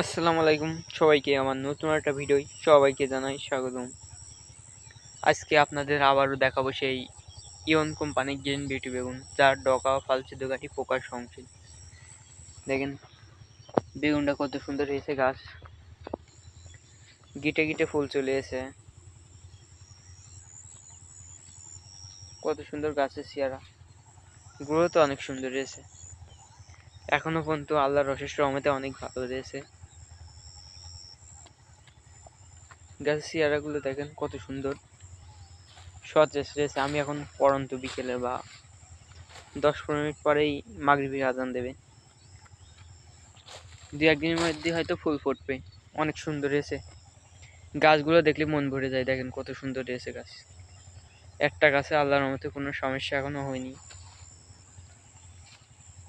আসসালামু আলাইকুম। সবাইকে আমার নতুন একটা ভিডিও সবাইকে জানাই স্বাগতম। আজকে আপনাদের আবারও দেখাবো সেই ইয়ন কোম্পানির গ্রিন বিউটি বেগুন, যার ডকা ফালসি দোকাটি পোকার সংসদ দেখেন, বেগুনটা কত সুন্দর হয়েছে গাছ। গিটে গিটে ফুল চলে এসে কত সুন্দর গাছের চেয়ারা গুঁড়ো তো অনেক সুন্দর হয়েছে। এখনও পর্যন্ত আল্লাহর অশেষ রহমতে অনেক ভালো রয়েছে। গাছের চেয়ারাগুলো দেখেন, কত সুন্দর। সতেজ রয়েছে আমি এখন পড়ন্ত বিকেলে বা দশ পনেরো মিনিট পরেই মাগরিবির আজান দেবে। দু একদিনের মধ্যে হয়তো ফুল ফুটবে। অনেক সুন্দর হয়েছে। গাছগুলো দেখলে মন ভরে যায়। দেখেন কত সুন্দর রয়েছে গাছ। একটা গাছে আল্লাহর মতো কোনো সমস্যা এখনও হয়নি।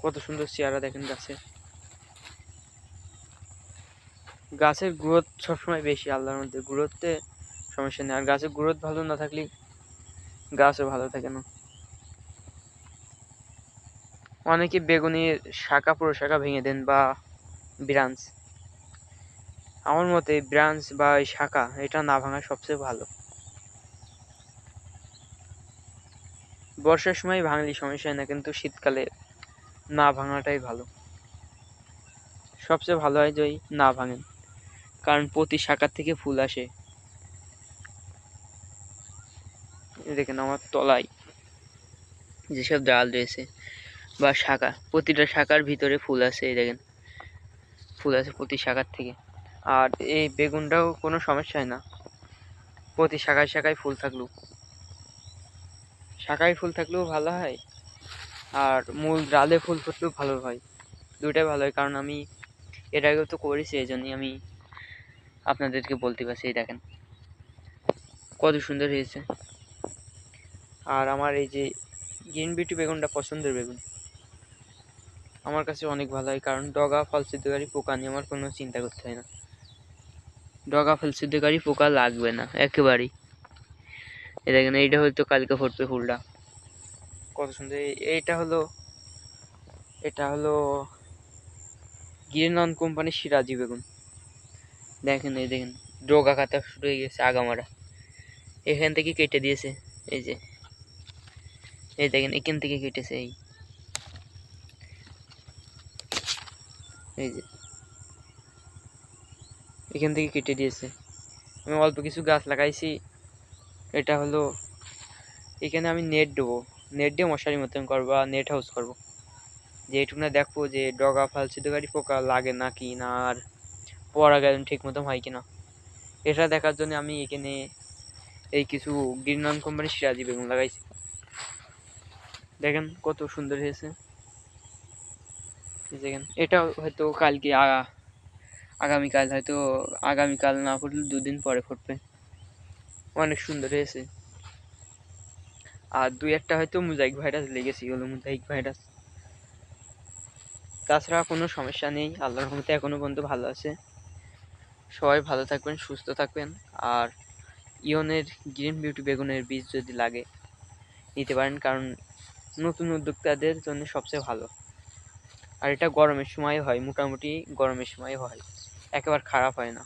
কত সুন্দর চেয়ারা দেখেন গাছে। গাছের গ্রোথ সবসময় বেশি, আল্লাহর মধ্যে গ্রোথে সমস্যা নেই। আর গাছের গ্রোথ ভালো না থাকলে গাছও ভালো থাকে না। অনেকে বেগুনের শাখা, পুরো শাখা ভেঙে দেন বা ব্রাঞ্চ। আমার মতে ব্রাঞ্চ বা শাখা, এটা না ভাঙা সবচেয়ে ভালো। বর্ষার সময় ভাঙলে সমস্যা হয় না, কিন্তু শীতকালে না ভাঙাটাই ভালো। সবচেয়ে ভালো হয় যদি না ভাঙেন। কারণ প্রতি শাখার থেকে ফুল আসে। দেখেন আমার তলায় যেসব ডাল রয়েছে বা শাখা, প্রতিটা শাখার ভিতরে ফুল আছে এই দেখেন। ফুল আছে প্রতি শাখার থেকে। আর এই বেগুনটাও কোনো সমস্যা হয় না। প্রতি শাখায় শাখায় ফুল থাকলেও। শাখায় ফুল থাকলেও ভালো হয় আর মূল ডালে ফুল ফুটলেও ভালো হয়। দুটাই ভালো হয় কারণ আমি এর আগেও তো করেছি, এই জন্যই আমি আপনাদেরকে বলতে পারছি, এই দেখেন। কত সুন্দর হয়েছে। আর আমার এই যে গ্রিন বিউটি বেগুনটা পছন্দের বেগুন, আমার কাছে অনেক ভালো হয় কারণ ডগা ফলসিদ্ধকারী পোকা নিয়ে আমার কোনো চিন্তা করতে হয় না। ডগা ফলসিদ্ধকারী পোকা লাগবে না, একেবারেই। এ দেখেন, এইটা হয়তো কালকে ফুটবে ফুলটা। কত সুন্দর এইটা হলো, এটা হলো গিরিনন কোম্পানির সিরাজি বেগুন। দেখেন, এই দেখেন, ডোগা কাটা শুরু হয়ে গেছে আগামারা। এখান থেকে কেটে দিয়েছে, এই যে। এই দেখেন, এখান থেকে কেটেছে, এই। যে। এখান থেকে কেটে দিয়েছে। আমি অল্প কিছু গাছ লাগাইছি, এটা হলো, এখানে আমি নেট দেবো। নেট দিয়ে মশারি মতন করব বা নেট হাউস করব। যে এইটুকু না দেখব যে ডগা ফালসিদ্ধকারী পোকা লাগে নাকি না, আর পরাগায়ন ঠিক মতো হয় কিনা। এটা দেখার জন্য আমি এখানে এই কিছু গ্রিনন কোম্পানির সিরাজি বেগুন লাগাইছি। দেখেন কত সুন্দর হয়েছে। দেখেন এটা হয়তো কালকে আগামীকাল হয়তো আগামীকাল না ফুটলে দুদিন পরে ফুটবে। অনেক সুন্দর হয়েছে। আর দুই একটা হয়তো মোজাইক ভাইরাস লেগেছে হলো মোজাইক ভাইরাস। তাছাড়া কোনো সমস্যা নেই, আল্লাহর রহমতে এখনও পর্যন্ত ভালো আছে। সবাই ভালো থাকবেন, সুস্থ থাকবেন। আর ইয়নের গ্রিন বিউটি বেগুনের বীজ যদি লাগে, নিতে পারেন, কারণ নতুন উদ্যোক্তাদের জন্য সবচেয়ে ভালো। আর এটা গরমের সময় হয়, মোটামুটি গরমের সময় হয়। একেবারে খারাপ হয় না।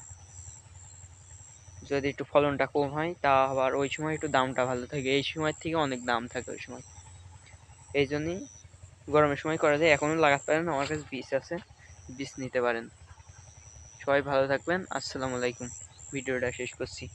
যদি একটু ফলনটা কম হয়, তা আবার ওই সময় একটু দামটা ভালো থাকে। এই সময় থেকে অনেক দাম থাকে ওই সময়। এই জন্যই গরমের সময় করা যায়। এখনও লাগাতে পারেন, আমার কাছে বীজ আছে, বীজ নিতে পারেন। সবাই ভালো থাকবেন। আসসালামু আলাইকুম। ভিডিওটা শেষ করছি।